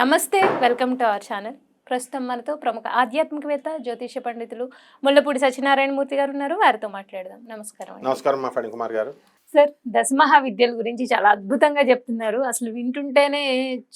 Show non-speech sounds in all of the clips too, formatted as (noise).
నమస్తే welcome to our channel. ప్రస్తుతం మనతో ప్రముఖ ఆధ్యాత్మికవేత్త జ్యోతిష పండితులు ముల్లపూడి సత్యనారాయణ మూర్తి గారు ఉన్నారు. వారితో మాట్లాడదాం. నమస్కారం. నమస్కారం మా ఫణి కుమార్ గారు. సార్ దశమహా విద్యల గురించి చాలా అద్భుతంగా చెప్తున్నారు. అసలు వింటుంటేనే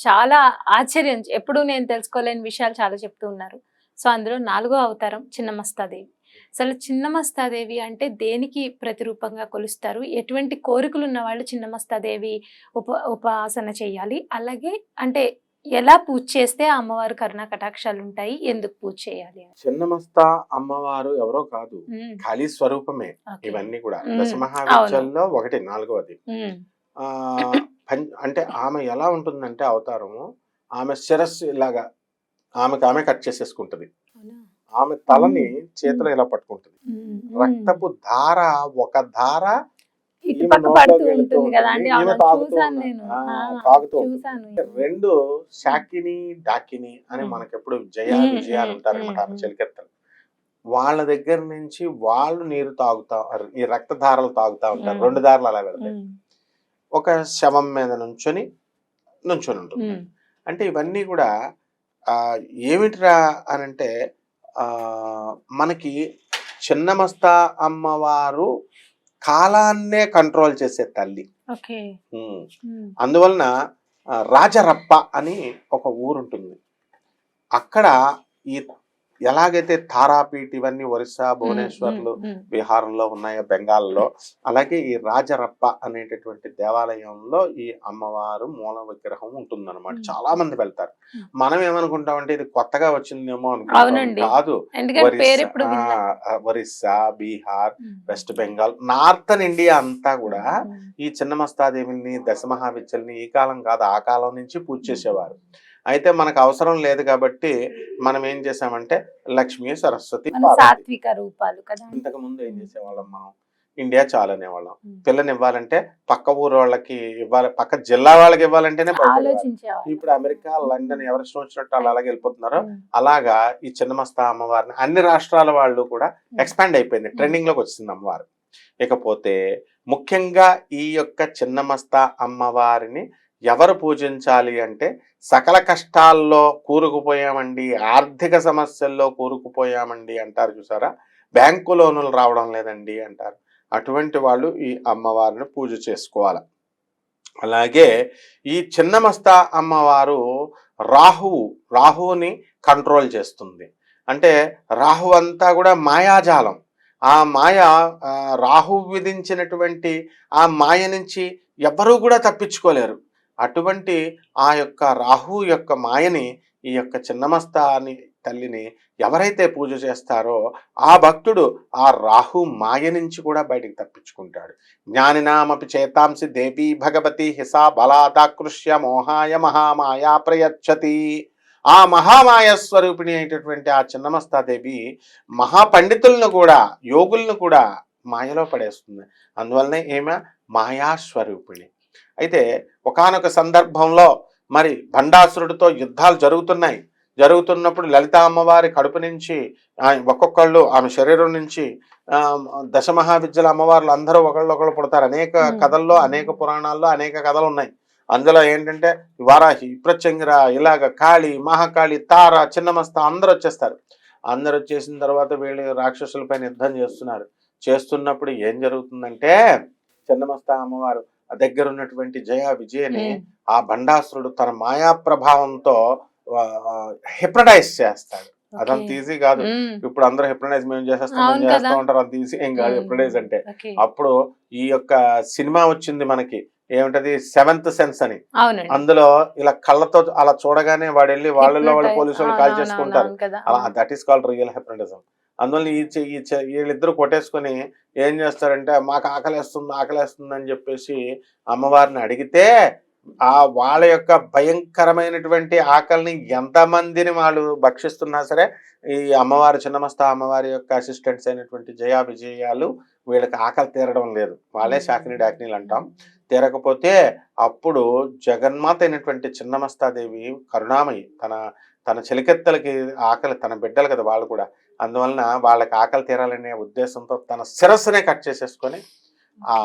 చాలా ఆశ్చర్యం. ఎప్పుడు నేను తెలుసుకోలేని విషయాలు చాలా చెప్తూ ఉన్నారు. సో అందులో నాలుగో అవతారం చిన్నమస్తాదేవి అసలు చిన్నమస్తాదేవి అంటే దేనికి ప్రతిరూపంగా కొలుస్తారు? ఎటువంటి కోరికలు ఉన్న వాళ్ళు చిన్నమస్తాదేవి ఉప ఉపాసన చేయాలి? అలాగే అంటే ఎలా పూజ చేస్తే అమ్మవారు కరుణా కటాక్షాలు ఉంటాయి? ఎందుకు పూజ చేయాలి. చిన్నమస్త అమ్మవారు ఎవరో కాదు. ఖాళీ స్వరూపమే. ఇవన్నీ కూడా. దశమహావిద్యల్లో ఒకటి నాలుగవది. అంటే ఆమె ఎలా ఉంటుందంటే అవతారము ఆమె శిరస్సు ఇలాగా ఆమెకు ఆమె కట్ చేసేసుకుంటది? ఆమె తలని చేతిలో ఇలా పట్టుకుంటుంది. రక్తపు ధార ఒక ధార ఇటు పక్క పడుతూ ఉంటుంది కదా అండి. చూసాను. నేను. చూసాను రెండు శాకిని డాకిని అని మ్మ్. మనకెప్పుడు జయాలు విజయాలు మ్మ్, ఉంటారనమాట ఆమె. చెలికెత్తలు. వాళ్ళ దగ్గర నుంచి వాళ్ళు నీరు తాగుతా ఈ రక్తధారలు తాగుతా ఉంటారు. రెండు దారులు అలా వెళ్తాయి ఉమ్, ఒక శవం మీద నుంచొని నుంచొని ఉంటుంది. అంటే ఇవన్నీ కూడా ఆ ఏమిటిరా అని అంటే ఆ మనకి చిన్నమస్తా అమ్మవారు కాలాన్నే కంట్రోల్ చేసే తల్లి. అందువలన రాజరప్ప అని ఒక ఊరు ఉంటుంది అక్కడ ఈ ఎలాగైతే తారాపీఠ్ ఇవన్నీ ఒరిస్సా భువనేశ్వర్లు బీహార్లో ఉన్నాయో బెంగాల్లో అలాగే ఈ రాజరప్ప అనేటటువంటి దేవాలయంలో ఈ అమ్మవారు మూల విగ్రహం ఉంటుందన్నమాట. చాలా మంది వెళ్తారు. మనం ఏమనుకుంటామంటే ఇది కొత్తగా వచ్చిందేమో అనుకుంటాం. అవునండి. కాదు. Orissa Bihar West Bengal northern India అంతా కూడా ఈ చిన్నమస్తాదేవిని దశమహావిద్యల్ని ఈ కాలం కాదు ఆ కాలం నుంచి పూజ చేసేవారు. అయితే మనకు అవసరం లేదు కాబట్టి మనం ఏం చేసామంటే లక్ష్మి సరస్వతి సాత్విక రూపాలు కదా. ఇంతకు ముందు ఏం చేసేవాళ్ళం మనం? ఇండియా చాలు అనేవాళ్ళం. పిల్లని ఇవ్వాలంటే పక్క ఊరు వాళ్ళకి ఇవ్వాలి పక్క జిల్లా వాళ్ళకి ఇవ్వాలంటేనే ఇప్పుడు అమెరికా లండన్ ఎవరి ఇష్టం వచ్చినట్టు వాళ్ళు అలాగే వెళ్ళిపోతున్నారు అలాగా ఈ చిన్నమస్తా అమ్మవారిని అన్ని రాష్ట్రాల వాళ్ళు కూడా ఎక్స్పాండ్ అయిపోయింది. ట్రెండింగ్లోకి వచ్చింది అమ్మవారు. ఇకపోతే ముఖ్యంగా ఈ యొక్క చిన్నమస్తా అమ్మవారిని ఎవరు పూజించాలి అంటే సకల కష్టాల్లో కూరుకుపోయామండి ఆర్థిక సమస్యల్లో కూరుకుపోయామండి అంటారు చూసారా? బ్యాంకు లోనులు రావడం లేదండి అంటారు. అటువంటి వాళ్ళు ఈ అమ్మవారిని పూజ చేసుకోవాలి. అలాగే ఈ చిన్నమస్తా అమ్మవారు రాహువు రాహువుని కంట్రోల్ చేస్తుంది. అంటే రాహు అంతా కూడా మాయాజాలం. ఆ మాయ రాహు విధించినటువంటి ఆ మాయ నుంచి ఎవ్వరూ కూడా తప్పించుకోలేరు. అటువంటి ఆ యొక్క రాహు యొక్క మాయని ఈ యొక్క చిన్నమస్తా అని తల్లిని ఎవరైతే పూజ చేస్తారో ఆ భక్తుడు ఆ రాహు మాయ నుంచి కూడా బయటికి తప్పించుకుంటాడు. జ్ఞానినామపి చేతాంసి దేవీ భగవతి హిసా బలాదాకృష్య మోహాయ మహామాయా ప్రయచ్చతి. ఆ మహామాయ స్వరూపిణి అయినటువంటి ఆ చిన్నమస్తాదేవి మహాపండితులను కూడా యోగులను కూడా మాయలో పడేస్తుంది. అందువల్లనే మాయా మాయాస్వరూపిణి అయితే ఒకానొక సందర్భంలో మరి భండాసురుడితో యుద్ధాలు జరుగుతున్నాయి. జరుగుతున్నప్పుడు లలిత అమ్మవారి కడుపు నుంచి ఆ, ఒక్కొక్కళ్ళు ఆమె శరీరం నుంచి దశమహావిద్యల అమ్మవార్లు అందరూ ఒకళ్ళు పుడతారు. అనేక. కథల్లో అనేక పురాణాల్లో అనేక కథలు ఉన్నాయి. అందులో ఏంటంటే వారాహి ప్రత్యంగిర ఇలాగ కాళి మహాకాళి తార చిన్నమస్త అందరూ వచ్చేస్తారు. అందరూ వచ్చేసిన తర్వాత వీళ్ళు రాక్షసులపైన యుద్ధం చేస్తున్నారు. చేస్తున్నప్పుడు ఏం జరుగుతుందంటే చిన్నమస్త అమ్మవారు దగ్గర ఉన్నటువంటి జయ విజయని ఆ భండాసురుడు తన మాయా ప్రభావంతో హిప్నటైజ్ చేస్తాడు. అదంత. ఈజీ కాదు. ఇప్పుడు అందరూ హిప్నటైజ్ మేము చేసేస్తాం చేస్తూ. ఉంటారు అంత ఈజీ ఏం కాదు ఉమ్, హిప్నటైజ్ అంటే. అప్పుడు ఈ యొక్క సినిమా వచ్చింది మనకి. ఏమిటది? సెవెంత్ సెన్స్ అని. అందులో ఇలా కళ్ళతో అలా చూడగానే వాడు వెళ్ళి వాళ్ళలో వాళ్ళు. పోలీసు వాళ్ళు కాల్ చేసుకుంటారు. అలా that is called real hypnotism అందువల్ల ఈ వీళ్ళిద్దరు కొట్టేసుకొని ఏం చేస్తారంటే మాకు ఆకలేస్తుంది ఆకలేస్తుంది అని చెప్పేసి అమ్మవారిని అడిగితే ఆ వాళ్ళ యొక్క భయంకరమైనటువంటి ఆకలిని ఎంతమందిని వాళ్ళు భక్షిస్తున్నా సరే ఈ అమ్మవారి చిన్నమస్త అమ్మవారి యొక్క అసిస్టెంట్స్ అయినటువంటి జయా విజయాలు వీళ్ళకి ఆకలి తీరడం లేదు. వాళ్ళే శాకిని డాకినీలు అంటాం. తీరకపోతే అప్పుడు జగన్మాత అయినటువంటి చిన్నమస్తాదేవి కరుణామయి తన తన చెలికెత్తలకి ఆకలి తన బిడ్డలు కదా వాళ్ళు కూడా అందువలన వాళ్ళకి ఆకలి తీరాలనే ఉద్దేశంతో తన శిరస్సునే కట్ చేసేసుకొని ఆ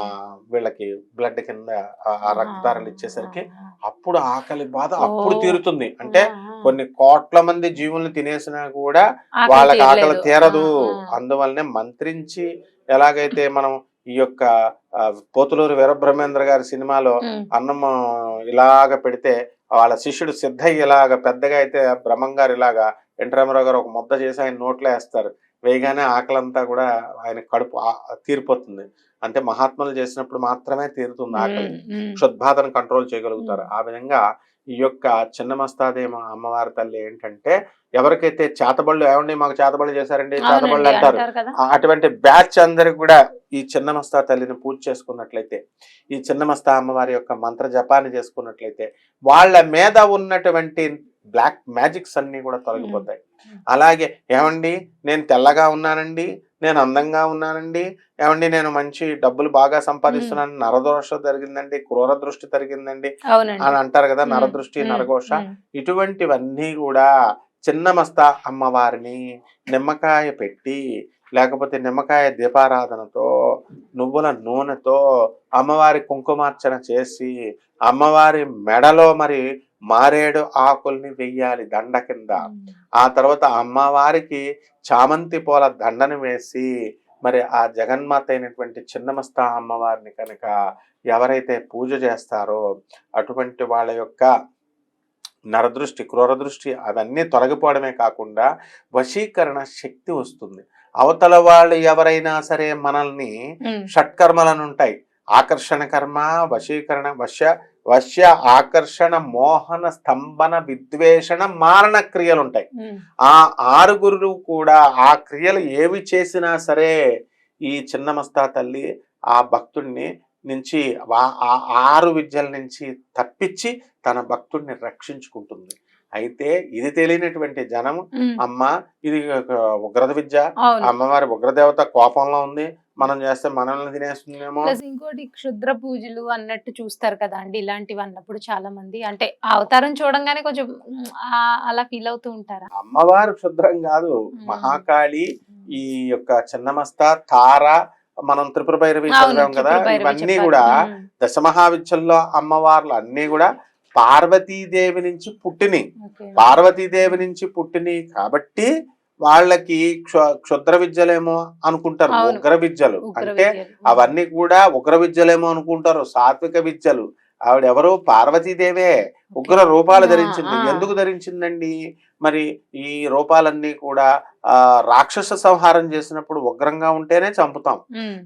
వీళ్ళకి బ్లడ్ కింద ఆ- రక్తదారాలు ఇచ్చేసరికి అప్పుడు ఆకలి బాధ అప్పుడు. తీరుతుంది అంటే కొన్ని కోట్ల మంది జీవుల్ని తినేసినా కూడా వాళ్ళకి ఆకలి. తీరదు. అందువల్లనే మంత్రించి ఎలాగైతే మనం ఈ యొక్క పోతులూరు వీరబ్రహ్మేంద్ర గారి సినిమాలో అన్నం ఇలాగ పెడితే వాళ్ళ శిష్యుడు సిద్ధయ్య ఇలాగ పెద్దగా అయితే బ్రహ్మం గారు ఇలాగా ఎన్. రామారావు గారు ఒక ముద్ద చేసి ఆయన నోట్లో వేస్తారు. వేయగానే ఆకలంతా కూడా ఆయన కడుపు తీరిపోతుంది. అంటే మహాత్ములు చేసినప్పుడు మాత్రమే తీరుతుంది ఆకలి. క్షుద్బాధను కంట్రోల్ చేయగలుగుతారు. ఆ విధంగా ఈ యొక్క చిన్న మస్తాదేమ అమ్మవారి తల్లి ఏంటంటే ఎవరికైతే చేతబళ్ళు ఏమండి మాకు చేతబళ్ళు చేశారండి చేతబళ్ళు అంటారు. అటువంటి బ్యాచ్ అందరికి కూడా ఈ చిన్న మస్తా తల్లిని పూజ చేసుకున్నట్లయితే ఈ చిన్న మస్తా అమ్మవారి యొక్క మంత్ర జపాన్ని చేసుకున్నట్లయితే వాళ్ళ మీద ఉన్నటువంటి బ్లాక్ మ్యాజిక్స్ అన్ని కూడా తొలగిపోతాయి మ్మ్. అలాగే ఏమండి నేను తెల్లగా ఉన్నానండి నేను అందంగా ఉన్నానండి ఏమండి నేను మంచి డబ్బులు బాగా సంపాదిస్తున్నాను నరదోష జరిగిందండి క్రూర దృష్టి జరిగిందండి అని అంటారు కదా. నరదృష్టి. నరఘోష. ఇటువంటివన్నీ కూడా చిన్న మస్తా అమ్మవారిని నిమ్మకాయ పెట్టి లేకపోతే నిమ్మకాయ దీపారాధనతో నువ్వుల నూనెతో అమ్మవారి కుంకుమార్చన చేసి అమ్మవారి మెడలో మరి మారేడు ఆకుల్ని వెయ్యాలి దండ కింద. ఆ తర్వాత అమ్మవారికి చామంతి పూల దండను వేసి మరి ఆ జగన్మాత అయినటువంటి చిన్నమస్తా అమ్మవారిని కనుక ఎవరైతే పూజ చేస్తారో అటువంటి వాళ్ళ యొక్క నరదృష్టి క్రూర దృష్టి అవన్నీ తొలగిపోవడమే కాకుండా వశీకరణ శక్తి వస్తుంది. అవతల వాళ్ళు ఎవరైనా సరే మనల్ని. షట్కర్మలను ఉంటాయి ఆకర్షణ కర్మ వశీకరణ వశ్య వశ్య ఆకర్షణ మోహన స్తంభన విద్వేషణ మారణ క్రియలు ఉంటాయి. ఆ ఆరుగురు కూడా ఆ క్రియలు ఏవి చేసినా సరే ఈ చిన్నమస్తా తల్లి ఆ భక్తుడిని నుంచి ఆ ఆరు విద్యల నుంచి తప్పించి తన భక్తుడిని రక్షించుకుంటుంది అయితే ఇది తెలియనటువంటి జనం మ్మ్. అమ్మ ఇది ఒక ఉగ్రత విద్య అమ్మవారి ఉగ్రదేవత కోపంలో ఉంది మనం చేస్తే మనల్ని తినేస్తుందేమో ప్లస్ ఇంకోటి క్షుద్ర పూజలు అన్నట్టు చూస్తారు కదా అండి ఇలాంటివి అన్నప్పుడు చాలా మంది అంటే అవతారం చూడంగానే కొంచెం అలా ఫీల్ అవుతూ ఉంటారా అమ్మవారు క్షుద్రం కాదు. మహాకాళి ఈ యొక్క చిన్నమస్త తార మనం త్రిపుర భైరవి చదివాం కదా ఇవన్నీ. కూడా. దశమహావిద్యల్లో అమ్మవార్లు అన్నీ కూడా పార్వతీదేవి నుంచి పుట్టిని. పార్వతీదేవి నుంచి పుట్టిని కాబట్టి వాళ్ళకి క్షు- క్షుద్ర విద్యలేమో అనుకుంటారు. ఉగ్ర విద్యలు. అంటే. అవన్నీ కూడా ఉగ్ర విద్యలేమో అనుకుంటారు. సాత్విక విద్యలు. ఆవిడ ఎవరు పార్వతీదేవే ఉగ్ర రూపాలు ధరించింది. ఎందుకు ధరించిందండి? మరి ఈ రూపాలన్నీ కూడా ఆ రాక్షస సంహారం చేసినప్పుడు ఉగ్రంగా ఉంటేనే చంపుతాం.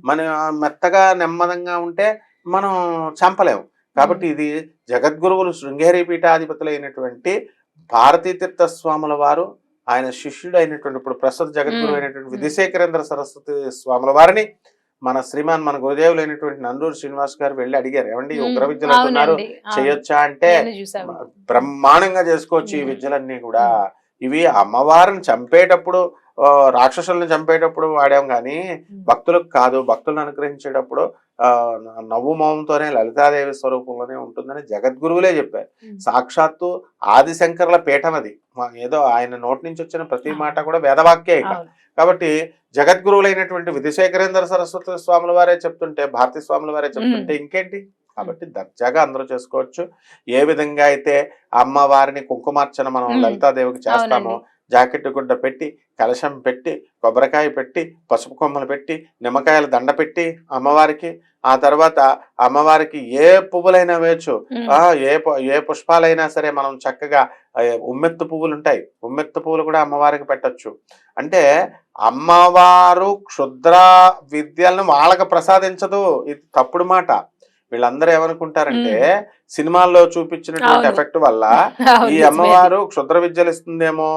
మన మెత్తగా నెమ్మదంగా ఉంటే మనం చంపలేం. కాబట్టి ఇది జగద్గురువులు శృంగేరి పీఠాధిపతులైనటువంటి భారతీ తీర్థ స్వాముల వారు ఆయన శిష్యుడు అయినటువంటి ఇప్పుడు ప్రస్తుత జగద్గురు. అయినటువంటి. విధిశేఖరేంద్ర సరస్వతి స్వాముల వారిని మన శ్రీమాన్ మన గురుదేవులు అయినటువంటి నందూరు శ్రీనివాస్ గారు వెళ్ళి అడిగారు ఏమండి ఉగ్ర. విద్యలు అంటున్నారు. చేయొచ్చా అంటే. బ్రహ్మాండంగా చేసుకోవచ్చు ఈ. విద్యలన్నీ కూడా ఇవి అమ్మవారిని చంపేటప్పుడు రాక్షసుల్ని చంపేటప్పుడు వాడాం కానీ భక్తులకు కాదు భక్తులను అనుగ్రహించేటప్పుడు నవ్వు మౌనంతోనే లలితాదేవి స్వరూపంలోనే ఉంటుందని జగద్గురువులే చెప్పారు. సాక్షాత్తు ఆదిశంకర్ల పీఠం అది మా- ఏదో ఆయన నోటి నుంచి వచ్చిన ప్రతి మాట కూడా వేదవాక్యే. కాబట్టి జగద్గురువులైనటువంటి విధిశేఖరేంద్ర సరస్వతి స్వాముల వారే చెప్తుంటే భారతీ స్వాముల వారే చెప్తుంటే ఇంకేంటి కాబట్టి దర్జాగా అందరూ చేసుకోవచ్చు ఏ విధంగా అయితే అమ్మవారిని కుంకుమార్చన మనం. లలితాదేవికి చేస్తామో. జాకెట్ గుడ్డ పెట్టి కలశం పెట్టి కొబ్బరికాయ పెట్టి పసుపు కొమ్మలు పెట్టి నిమ్మకాయల దండ పెట్టి అమ్మవారికి. ఆ తర్వాత అమ్మవారికి ఏ పువ్వులైనా వేయచ్చు. ఏ ఏ పుష్పాలైనా సరే మనం చక్కగా ఉమ్మెత్తు పువ్వులు ఉంటాయి ఉమ్మెత్తు పువ్వులు కూడా అమ్మవారికి పెట్టొచ్చు. అంటే అమ్మవారు క్షుద్ర విద్యలను వాళ్ళకి ప్రసాదించదు. ఇది తప్పుడు మాట. వీళ్ళందరూ ఏమనుకుంటారంటే సినిమాల్లో చూపించినటువంటి. ఎఫెక్ట్ వల్ల (laughs) ఈ. అమ్మవారు క్షుద్ర విద్యలు ఇస్తుందేమో